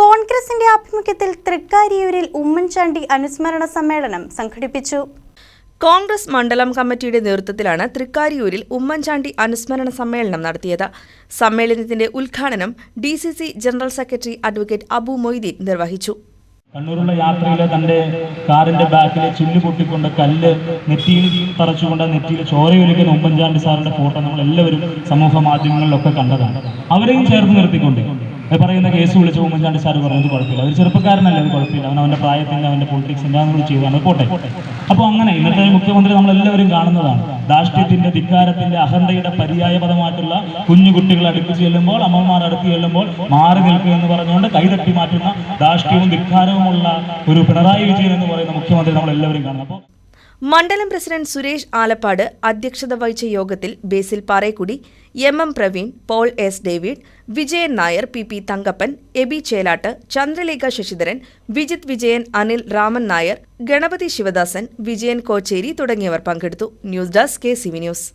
കോൺഗ്രസിന്റെ ആഭിമുഖ്യത്തിൽ തൃക്കാരിയൂരിൽ ഉമ്മൻചാണ്ടി അനുസ്മരണ സമ്മേളനം സംഘടിപ്പിച്ചു. കോൺഗ്രസ് മണ്ഡലം കമ്മിറ്റിയുടെ നേതൃത്വത്തിലാണ് തൃക്കാരിയൂരിൽ ഉമ്മൻചാണ്ടി അനുസ്മരണ സമ്മേളനം നടത്തിയത്. സമ്മേളനത്തിന്റെ ഉദ്ഘാടനം D C C general secretary advocate Abu Moideen നിർവഹിച്ചു. കണ്ണൂരുള്ള യാത്രയിലെ തന്റെ കാറിന്റെ ബാക്കിലെ ചില്ല് പൊട്ടിക്കൊണ്ട് കല്ല് നെറ്റിയിൽ തറച്ചുകൊണ്ട് നെറ്റിയിൽ ചോരയൊലിക്കുന്ന ഉമ്മൻചാണ്ടി സാറിന്റെ ഫോട്ടോ നമ്മൾ എല്ലാവരും സമൂഹ മാധ്യമങ്ങളിലൊക്കെ കണ്ടതാണ്. അവരെയും ചേർത്ത് നിർത്തിക്കൊണ്ട് പറയുന്ന കേസ് വിളിച്ച ഉമ്മൻചാണ്ടി സാർ പറഞ്ഞത് കുഴപ്പമില്ല. അവർ ചെറുപ്പക്കാരനല്ല അത് കുഴപ്പമില്ല. അവൻ അവന്റെ പ്രായത്തിന്റെ അവന്റെ പൊളിറ്റിക്സിന്റെ കൂടി ചെയ്താണ് പോട്ടെ. അപ്പോൾ അങ്ങനെ ഇന്നത്തെ മുഖ്യമന്ത്രി നമ്മളെല്ലാവരും കാണുന്നതാണ്. ദാഷ്ട്യത്തിന്റെ ധിക്കാരത്തിന്റെ അഹന്തയുടെ പര്യായപദമായിട്ടുള്ള കുഞ്ഞു കുട്ടികൾ അടുത്ത് ചെല്ലുമ്പോൾ അമ്മമാർ അടുത്ത് ചെല്ലുമ്പോൾ മാറി നിൽക്കുക എന്ന് പറഞ്ഞുകൊണ്ട് കൈതട്ടി മാറ്റുന്ന ദാഷ്ട്യവും ധിക്കാരവുമുള്ള ഒരു പിണറായി വിജയൻ എന്ന് പറയുന്ന മുഖ്യമന്ത്രി നമ്മളെല്ലാവരും കാണുന്നു. അപ്പോൾ മണ്ഡലം പ്രസിഡന്റ് സുരേഷ് ആലപ്പാട് അധ്യക്ഷത വഹിച്ച യോഗത്തിൽ Basil Parekudy M M Praveen Paul S David Vijayan Nair P P Thankappan Aby Chelat Chandralekha Sasidharan Vijith Vijayan Anil Raman Nair Ganapathy Sivadasan Vijayan Kochery തുടങ്ങിയവർ പങ്കെടുത്തു. News desk K C V news.